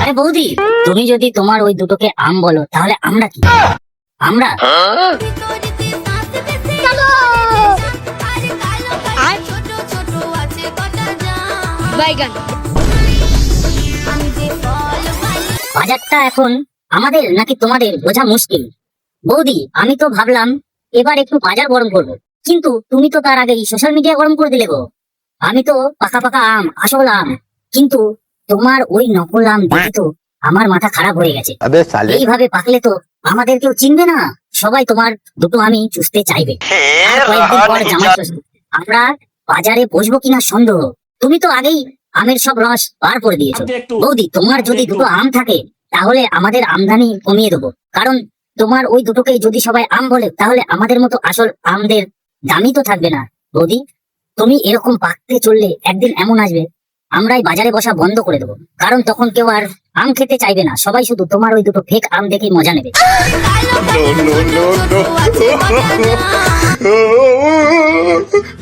আরে বৌদি তুমি যদি তোমার ওই দুটোকে আম বলো তাহলে আমরা কি? আমরা? বাইগান। বাজারটা এখন আমাদের নাকি তোমাদের বোঝা মুশকিল? বৌদি আমি তো ভাবলাম এবার একটু বাজার গরম করব। কিন্তু তুমি তো তার আগেই সোশ্যাল মিডিয়া গরম করে দিলে গো। আমি তো পাকা পাকা আম আসল আম। কিন্তু তোমার ওই নকল আম দেখে তো আমার মাথা খারাপ হয়ে গেছে। এইভাবে পাকলে তো আমাদের কেউ চিনবে না। সবাই তোমার দুটো আমি চুষতে চাইবে। আমরা বাজারে বসবো কিনা সন্দেহ। তুমি তো আগেই আমের সব রস পার করে দিয়েছ। বৌদি তোমার যদি দুটো আম থাকে তাহলে আমাদের আমদানি কমিয়ে দেবো। কারণ তোমার ওই দুটোকে যদি সবাই আম বলে তাহলে আমাদের মতো আসল আমদের দামই তো থাকবে না। বৌদি তুমি এরকম পাকতে চললে একদিন এমন আসবে। আমরাই বাজারে বসা বন্ধ করে দেবো। কারণ তখন কেউ আর আম খেতে চাইবে না। সবাই শুধু তোমার ওই দুটো ফেক আম দেখে মজা নেবে। No, no, no, no.